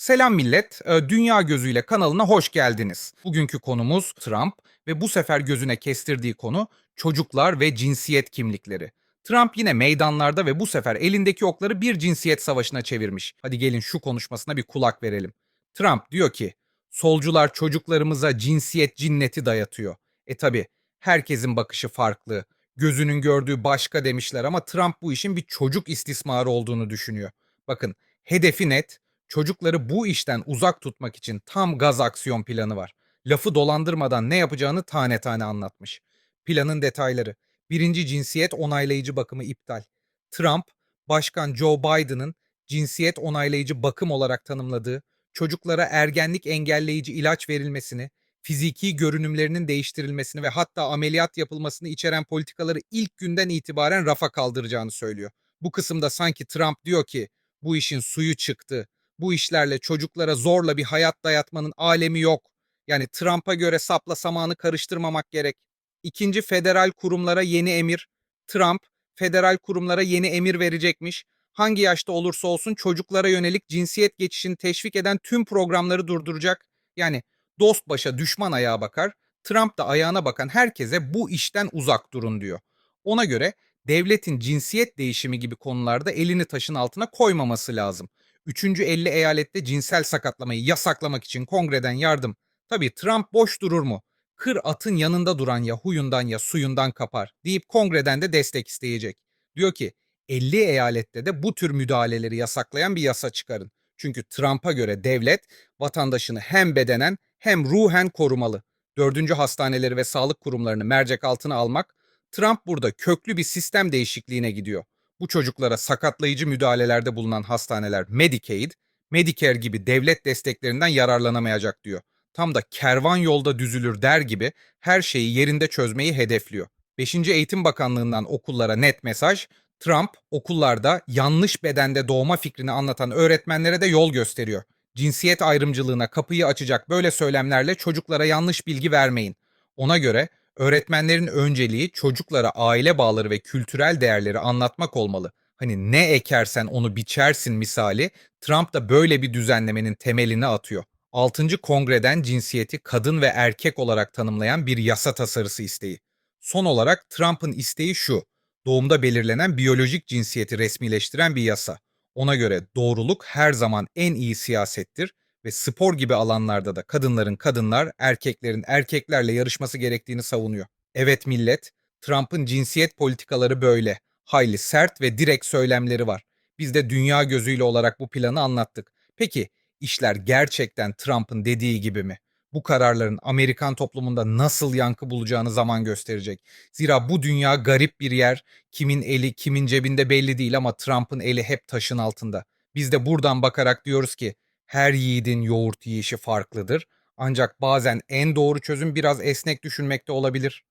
Selam millet, e, Dünya Gözüyle kanalına hoş geldiniz. Bugünkü konumuz Trump ve bu sefer gözüne kestirdiği konu çocuklar ve cinsiyet kimlikleri. Trump yine meydanlarda ve bu sefer elindeki okları bir cinsiyet savaşına çevirmiş. Hadi gelin şu konuşmasına bir kulak verelim. Trump diyor ki, solcular çocuklarımıza cinsiyet cinneti dayatıyor. E tabi herkesin bakışı farklı, gözünün gördüğü başka demişler ama Trump bu işin bir çocuk istismarı olduğunu düşünüyor. Bakın hedefi net, çocukları bu işten uzak tutmak için tam gaz aksiyon planı var. Lafı dolandırmadan ne yapacağını tane tane anlatmış. Planın detayları. Birinci cinsiyet onaylayıcı bakımı iptal. Trump, Başkan Joe Biden'ın cinsiyet onaylayıcı bakım olarak tanımladığı, çocuklara ergenlik engelleyici ilaç verilmesini, fiziki görünümlerinin değiştirilmesini ve hatta ameliyat yapılmasını içeren politikaları ilk günden itibaren rafa kaldıracağını söylüyor. Bu kısımda sanki Trump diyor ki bu işin suyu çıktı, bu işlerle çocuklara zorla bir hayat dayatmanın alemi yok. Yani Trump'a göre sapla samanı karıştırmamak gerek. İkinci federal kurumlara yeni emir. Trump federal kurumlara yeni emir verecekmiş. Hangi yaşta olursa olsun çocuklara yönelik cinsiyet geçişini teşvik eden tüm programları durduracak. Yani dost başa düşman ayağa bakar. Trump da ayağına bakan herkese bu işten uzak durun diyor. Ona göre devletin cinsiyet değişimi gibi konularda elini taşın altına koymaması lazım. Üçüncü 50 eyalette cinsel sakatlamayı yasaklamak için kongreden yardım. Tabii Trump boş durur mu? Kır atın yanında duran ya huyundan ya suyundan kapar deyip kongreden de destek isteyecek. Diyor ki 50 eyalette de bu tür müdahaleleri yasaklayan bir yasa çıkarın. Çünkü Trump'a göre devlet vatandaşını hem bedenen hem ruhen korumalı. Dördüncü hastaneleri ve sağlık kurumlarını mercek altına almak, Trump burada köklü bir sistem değişikliğine gidiyor bu çocuklara sakatlayıcı müdahalelerde bulunan hastaneler Medicaid, Medicare gibi devlet desteklerinden yararlanamayacak diyor. Tam da kervan yolda düzülür der gibi her şeyi yerinde çözmeyi hedefliyor. 5. Eğitim Bakanlığı'ndan okullara net mesaj, Trump okullarda yanlış bedende doğma fikrini anlatan öğretmenlere de yol gösteriyor. Cinsiyet ayrımcılığına kapıyı açacak böyle söylemlerle çocuklara yanlış bilgi vermeyin. Ona göre Öğretmenlerin önceliği çocuklara aile bağları ve kültürel değerleri anlatmak olmalı. Hani ne ekersen onu biçersin misali Trump da böyle bir düzenlemenin temelini atıyor. 6. Kongreden cinsiyeti kadın ve erkek olarak tanımlayan bir yasa tasarısı isteği. Son olarak Trump'ın isteği şu. Doğumda belirlenen biyolojik cinsiyeti resmileştiren bir yasa. Ona göre doğruluk her zaman en iyi siyasettir ve spor gibi alanlarda da kadınların kadınlar, erkeklerin erkeklerle yarışması gerektiğini savunuyor. Evet millet, Trump'ın cinsiyet politikaları böyle. Hayli sert ve direkt söylemleri var. Biz de dünya gözüyle olarak bu planı anlattık. Peki işler gerçekten Trump'ın dediği gibi mi? Bu kararların Amerikan toplumunda nasıl yankı bulacağını zaman gösterecek. Zira bu dünya garip bir yer. Kimin eli kimin cebinde belli değil ama Trump'ın eli hep taşın altında. Biz de buradan bakarak diyoruz ki her yiğidin yoğurt yiyişi farklıdır. Ancak bazen en doğru çözüm biraz esnek düşünmekte olabilir.